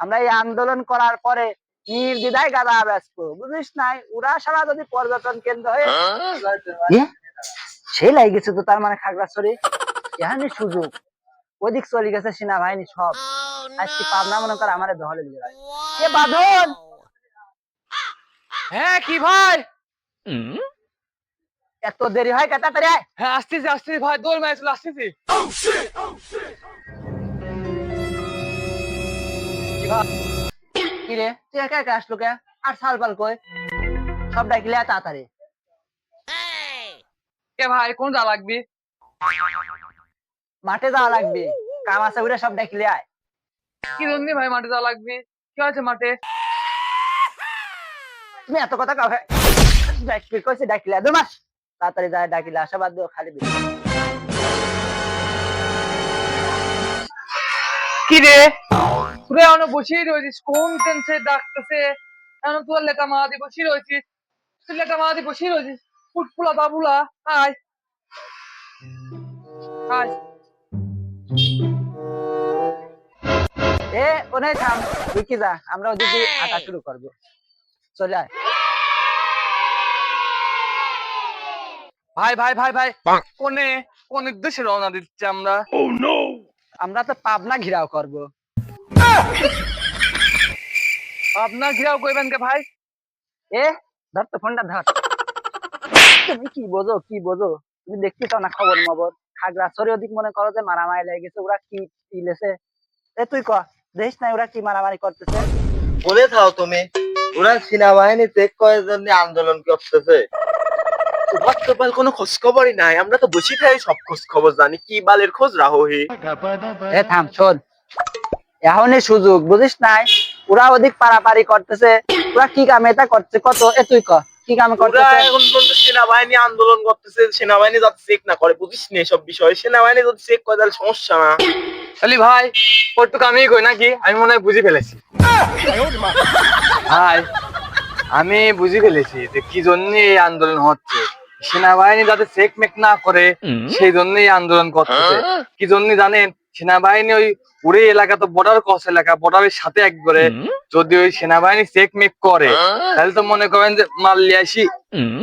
আমরা এই আন্দোলন করার পরে নির্দ্বিধায় গাদা ব্যস্ত বুঝিস নাই? ওরা সারা যদি পর্যটন কেন্দ্র হয়ে এ, সেই লাগে গেছে তো তার মানে খাগড়াছড়ি। এখানে সুযোগ। ওদিক চলে গেছে সেনাবাহিনী সব। আজকে পাবনা মনে কর আমার দহলে দিলে ভাই এ বাঁধন হ্যাঁ কি ভাই? এত দেরি হয় কেটা তাড়াতাড়ি আয়। হ্যাঁ আসতেছি আসতেছি ভাই। দোল মারছিল আসতেছি। কি রে? তুই একা একা আসলো কে? আর সাল পাল কই? সব ডাকিলে তাড়াতাড়ি। কে ভাই কোন যা লাগবি? মাঠে যাওয়া লাগবে। কাম আছে উড়ে সব ডাকিলে আয়। কি জন্য ভাই মাঠে যাওয়া লাগবি? কি আছে মাঠে? তুমি এত কথা কাউ ডাকি কইছে ডাকিলে। দূর মাস। তাড়াতাড়ি যায় ডাকিলে আসা বাদ দিও খালি। কি রে? তুই এখনও বসেই রয়েছিস কোন টেন্সে ডাকতেছে? এখন তোর লেখা মাদি বসে রয়েছিস তুই লেখা মাদি বসে রয়েছিস? ফুটফুলা বাবুলা আয়। আয়। এ ওনে থাম দেখি যা আমরা ওদিকে হাঁটা শুরু করব। চলে আয়। ভাই ভাই ভাই ভাই কোনে কোন উদ্দেশ্যে রওনা দিচ্ছি আমরা? আমরা তো পাবনা ঘিরাও করব। আপনার ঘিরাও কইবেন কে ভাই? এ ধর তো ফোনটা ধর। তুমি কি বোঝো কি বোঝো? তুমি দেখতে চাও না খবর মবর খাগড়াছড়ি ওদিক মনে করো যে মারামারি লেগে গেছে ওরা কি পিলেছে? এ তুই ক দেখিস না ওরা কি মারামারি করতেছে? বলে থাও তুমি ওরা সেনাবাহিনী চেক করার জন্য আন্দোলন করতেছে। তোমার তো কোনো খোঁজ খবরই নাই আমরা তো বসে থাকি সব খোঁজ খবর জানি কি বালের খোঁজ রাহহি এ থাম শোন। এখনই সুযোগ বুঝিস নাই? ওরা ওদিক পারাপারি করতেছে ওরা কি কামে এটা করছে? কত? এ তুই ক কি কামে করতেছে? এখন সেনাবাহিনী আন্দোলন করতেছে সেনাবাহিনী যাতে চেক না করে বুঝিস নি সব বিষয়? সেনাবাহিনী যদি চেক করে তাহলে সমস্যা না। তাহলে ভাই ওর তো আমি কই নাকি? আমি মনে হয় বুঝে ফেলেছি। ভাই আমি বুঝে ফেলেছি যে কি জন্য এই আন্দোলন হচ্ছে। সেনাবাহিনী যাতে চেক মেক না করে সেই জন্য এই আন্দোলন করতেছে। কি জন্য জানেন? সেনাবাহিনী ওই পুরো এলাকা তো বর্ডার ক্রস এলাকা বর্ডারের সাথে একবারে যদি ওই সেনাবাহিনী চেক মেক করে তাহলে তো মনে করেন যে মারলি আসি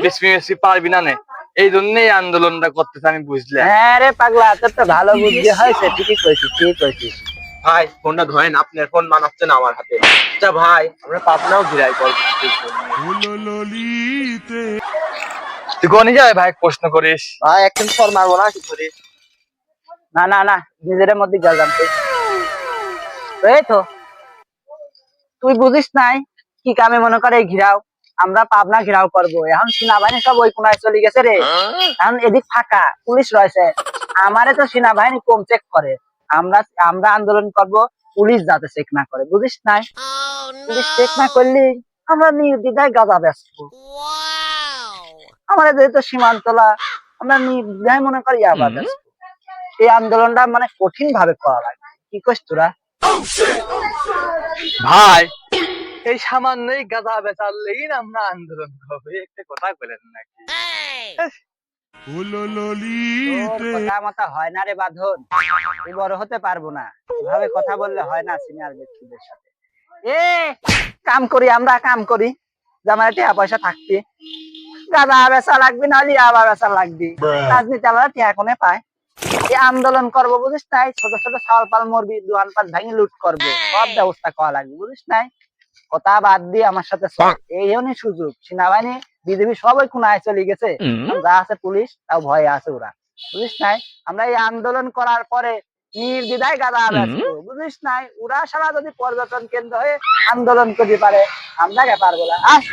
বেশি বেশি পারবি না নে। এই জন্য এই আন্দোলনটা করতেছে আমি বুঝলাম। হ্যাঁ রে পাগলা তোর তো ভালো বুদ্ধি হয়েছে ঠিকই কইছিস ঠিকই কইছিস। ভাই ফোনটা ধরেন আপনার ফোন মানাচ্ছে না আমার হাতে। আচ্ছা ভাই আমরা পাবনাও ঘিরাই করব তুই কোনে যাবে ভাই প্রশ্ন করিস? ভাই একদিন ফর মারবো না কি করি না না না নিজের মধ্যে গেলাম এই তো। তুই বুঝিস নাই কি কামে মনে করে ঘিরাও। আমরা পাবনা ঘিরাও করব। এখন সেনাবাহিনী সব ওই কোনায় চলে গেছে রে। এখন এদিক ফাঁকা পুলিশ রয়েছে। আমারে তো সেনাবাহিনী কম চেক করে। আমরা আমরা আন্দোলন করব পুলিশ যাতে চেক না করে। বুঝিস নাই? পুলিশ চেক না করলে আমরা নির্দ্বিধায় গাদা ব্যস্ত। আমাদের যেহেতু সীমান্তলা আমরা নির্দ্বিধায় মনে করি আবার ব্যস্ত। এই আন্দোলনটা মানে কঠিন ভাবে করা লাগে কি কইস তোরা? ভাই। এই সামান্যই গাধা বেচার লেগে আমরা আন্দোলন করব। একটা কথা বলেন নাকি? কথা হয় না রে বাঁধন। তুই বড় হতে পারব না। এভাবে কথা বললে হয় না সিনিয়র ব্যক্তিদের সাথে। এ কাম করি আমরা কাম করি। যে আমার টাকা পয়সা থাকবে। গাদা বেচা লাগবে নাহলে আবার বেচা লাগবে। রাজনীতি আলাদা টাকা কোনে পায়? এই আন্দোলন করব বুঝিস নাই? ছোট ছোট চাল পাল মরবি দোকান পাট ভেঙে লুট করব। সব ব্যবস্থা করা লাগবে বুঝিস নাই? কথা বাদ দিয়ে আমার সাথে এই জন্যই সুযোগ। সেনাবাহিনী বিজেপি সবাই খুনায় চলে গেছে। যা আছে পুলিশ তাও ভয়ে আছে ওরা। বুঝিস নাই? আমরা এই আন্দোলন করার পরে নির্দ্বিধায় গাদা বুঝিস নাই? ওরা সারা যদি পর্যটন কেন্দ্র হয়ে আন্দোলন করতে পারে আমরা কে পারব না আস